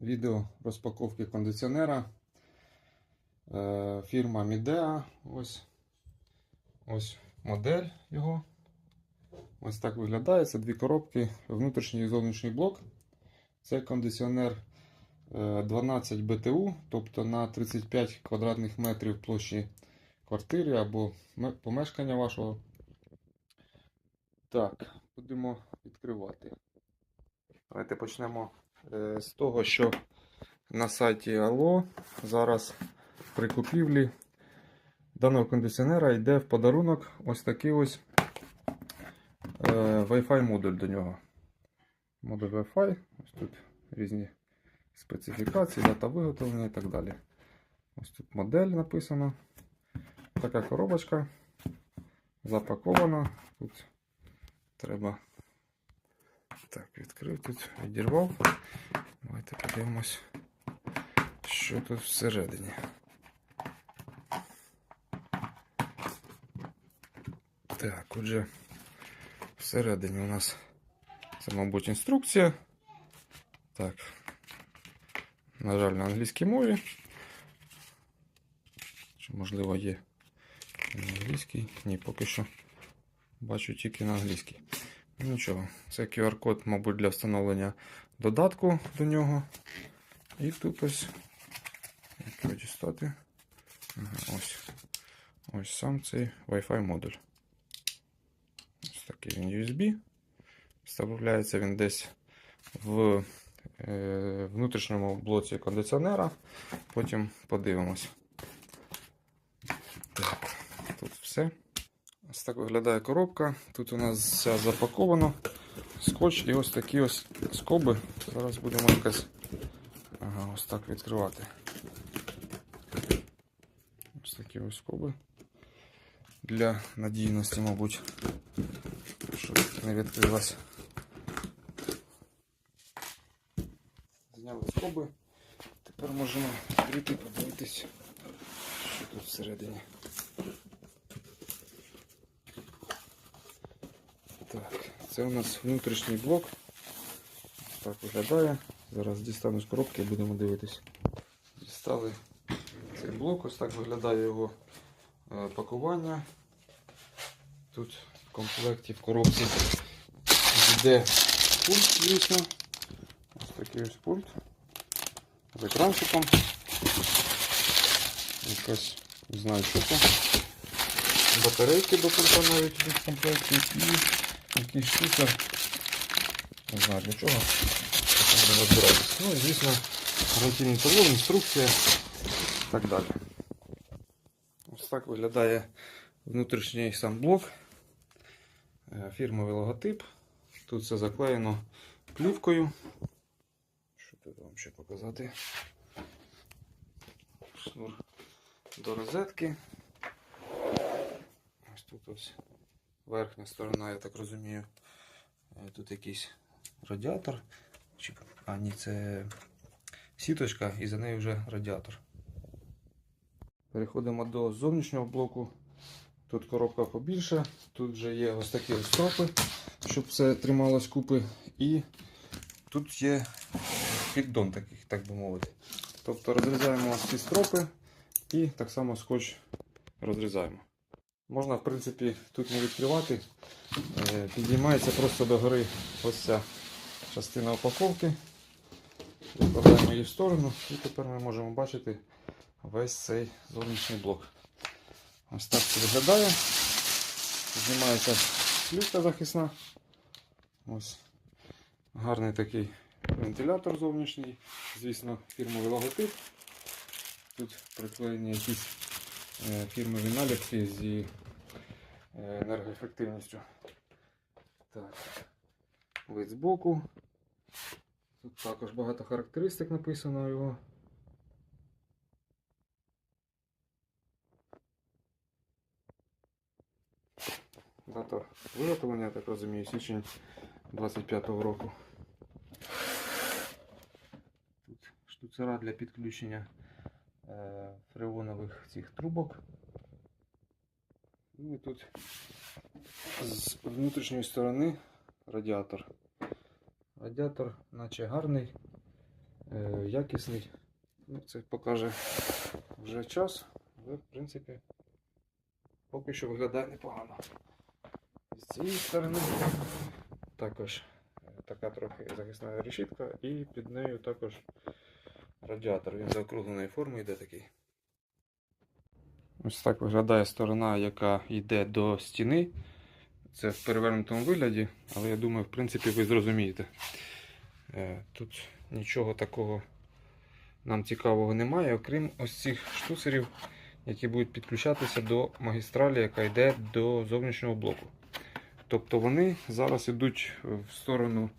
відео розпаковки кондиціонера. Е, Фірма Midea. Ось. Ось модель його. Ось так виглядає. Це дві коробки, внутрішній і зовнішній блок. Це кондиціонер е, 12 БТУ, тобто на 35 квадратних метрів площі квартири або помешкання вашого. Так, будемо відкривати. Давайте почнемо е, з того, що на сайті Allo зараз при купівлі даного кондиціонера йде в подарунок ось такий ось е, Wi-Fi модуль до нього. Модуль Wi-Fi. Ось тут різні специфікації, дата виготовлення і так далі. Ось тут модель написано. Така коробочка запакована. Тут треба так, відкрив тут, відірвав. Давайте подивимось, що тут всередині. Так, отже, всередині у нас це, мабуть, інструкція. Так. На жаль, на англійській мові. Чи, можливо, є на англійській? Ні, поки що бачу тільки на англійській. Ну, Нічого, це QR-код, мабуть, для встановлення додатку до нього. І тут ось. Як його дістати? Ось. Ось сам цей Wi-Fi модуль. Ось такий він USB. Вставляється він десь в е, внутрішньому блоці кондиціонера. Потім подивимось. Так, тут все. Ось так виглядає коробка. Тут у нас все запаковано. Скотч і ось такі ось скоби. Зараз будемо якось ага, ось так відкривати. Ось такі ось скоби. Для надійності, мабуть, щоб не відкрилась. Зняли скоби. Тепер можемо відкрити подивитись, що тут всередині. Так, це у нас внутрішній блок. Так виглядає. Зараз дістану з коробки і будемо дивитись. Дістали цей блок, ось так виглядає його е, пакування. Тут в комплекті в коробці йде пульт, звісно. Ось такий ось пульт з екранчиком. Якась, не знаю, що це. Батарейки до пульта навіть в комплекті якийсь штука. Не знаю для чого. Не розбираюсь. Ну і звісно, гарантійний талон, інструкція і так далі. Ось так виглядає внутрішній сам блок. Е, Фірмовий логотип. Тут все заклеєно плівкою. Що тут вам ще показати? Шнур до розетки. Ось тут ось верхня сторона, я так розумію. Е, Тут якийсь радіатор. Чи- А, ні, це сіточка і за нею вже радіатор. Переходимо до зовнішнього блоку. Тут коробка побільше, тут вже є ось такі ось стропи, щоб все трималось купи. І тут є піддон таких, так би мовити. Тобто розрізаємо ось ці стропи і так само скотч розрізаємо. Можна, в принципі, тут не відкривати. Е, Підіймається просто догори ось ця частина упаковки. Викладаємо її в сторону і тепер ми можемо бачити весь цей зовнішній блок. Ось так це виглядає. Знімається плівка захисна. Ось гарний такий вентилятор зовнішній. Звісно, фірмовий логотип. Тут приклеєні якісь фірмові наліпки зі е, енергоефективністю. Так. Вид збоку. Тут також багато характеристик написано його. Дата виготовлення, я так розумію, січень 25-го року. Тут штуцера для підключення е, фреонових цих трубок. Ну і тут з внутрішньої сторони радіатор. Радіатор, наче гарний. е, якісний. Ну, це покаже вже час, але в принципі поки що виглядає непогано. З цієї сторони також е, така трохи захисна решітка і під нею також радіатор. Він заокругленої форми йде такий. Ось так виглядає сторона, яка йде до стіни. Це в перевернутому вигляді, але я думаю, в принципі, ви зрозумієте. Е, Тут нічого такого нам цікавого немає, окрім ось цих штуцерів, які будуть підключатися до магістралі, яка йде до зовнішнього блоку. Тобто вони зараз йдуть в сторону,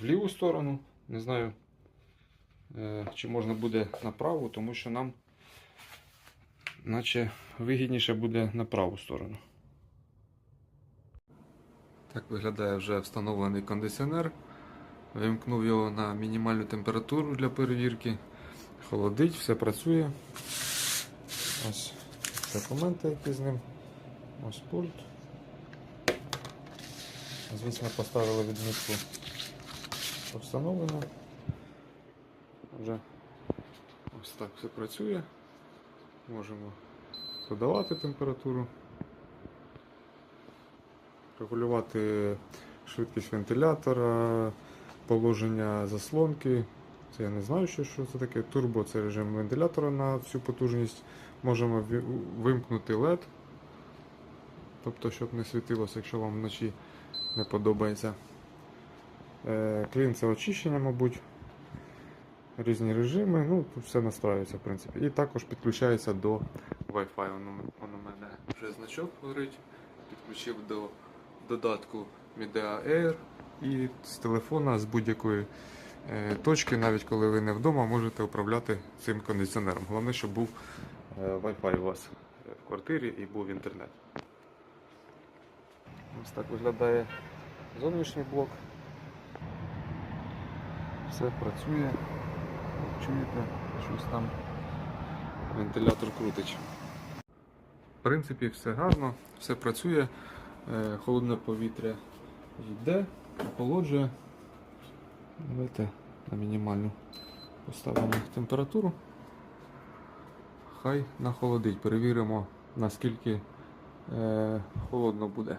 в ліву сторону. Не знаю, чи можна буде на праву, тому що нам наче вигідніше буде на праву сторону. Так виглядає вже встановлений кондиціонер. Вимкнув його на мінімальну температуру для перевірки. Холодить, все працює. Ось документи, які з ним. Ось пульт. Звісно, поставили відмітку, встановлено. Вже ось так все працює. Можемо додавати температуру, регулювати швидкість вентилятора, положення заслонки. Це я не знаю, що, що це таке. Турбо це режим вентилятора на всю потужність. Можемо вимкнути LED, тобто, щоб не світилося, якщо вам вночі не подобається. Е, Клін це очищення, мабуть. Різні режими, ну тут все настраюється, в принципі. І також підключається до Wi-Fi. Воно, у мене вже значок горить. Підключив до додатку Midea Air і з телефона з будь-якої е, точки, навіть коли ви не вдома, можете управляти цим кондиціонером. Головне, щоб був е, Wi-Fi у вас в квартирі і був інтернет. Ось так виглядає зовнішній блок. Все працює. Чуєте, щось там вентилятор крутить. В принципі, все гарно, все працює, Е, холодне повітря йде, охолоджує. Давайте на мінімальну поставимо температуру. Хай нахолодить. Перевіримо, наскільки е, холодно буде.